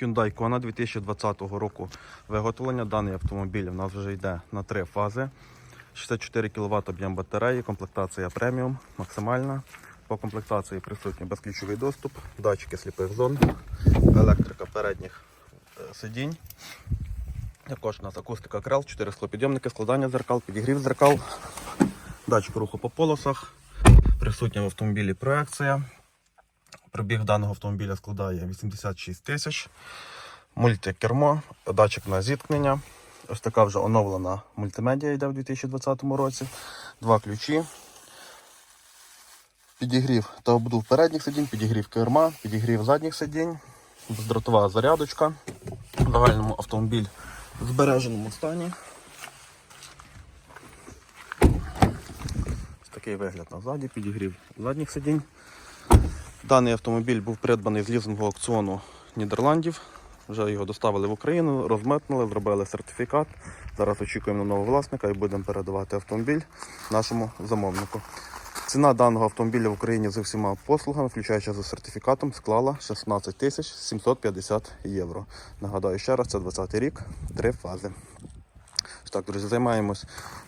Hyundai Kona 2020 року виготовлення. Даний автомобіль у нас вже йде на три фази. 64 кВт об'єм батареї, комплектація преміум, максимальна. По комплектації присутній безключовий доступ, датчики сліпих зон, електрика передніх е, сидінь. Також у нас акустика крел, 4 склопідйомники, складання зеркал, підігрів зеркал, датчик руху по полосах, присутня в автомобілі проекція. Пробіг даного автомобіля складає 86 тисяч. Мультикермо, датчик на зіткнення. Ось така вже оновлена мультимедіа йде в 2020 році. Два ключі. Підігрів та обдув передніх сидінь, підігрів керма, підігрів задніх сидінь, бездротова зарядочка. В загальному автомобіль в збереженому стані. Ось такий вигляд назаді, підігрів задніх сидінь. Даний автомобіль був придбаний з лізингового аукціону Нідерландів. Вже його доставили в Україну, розмитнили, зробили сертифікат. Зараз очікуємо на нового власника і будемо передавати автомобіль нашому замовнику. Ціна даного автомобіля в Україні з усіма послугами, включаючи за сертифікатом, склала 16 тисяч 750 євро. Нагадаю ще раз, це 20 рік, три фази. Так, друзі, займаємось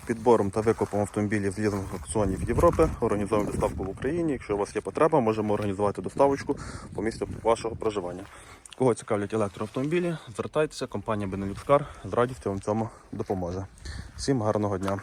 підбором та викупом автомобілів з лізингових аукціонів Європи. Організовуємо доставку в Україні. Якщо у вас є потреба, можемо організувати доставочку по місцю вашого проживання. Кого цікавлять електроавтомобілі, звертайтеся, компанія Benelux Car з радістю вам цьому допоможе. Всім гарного дня!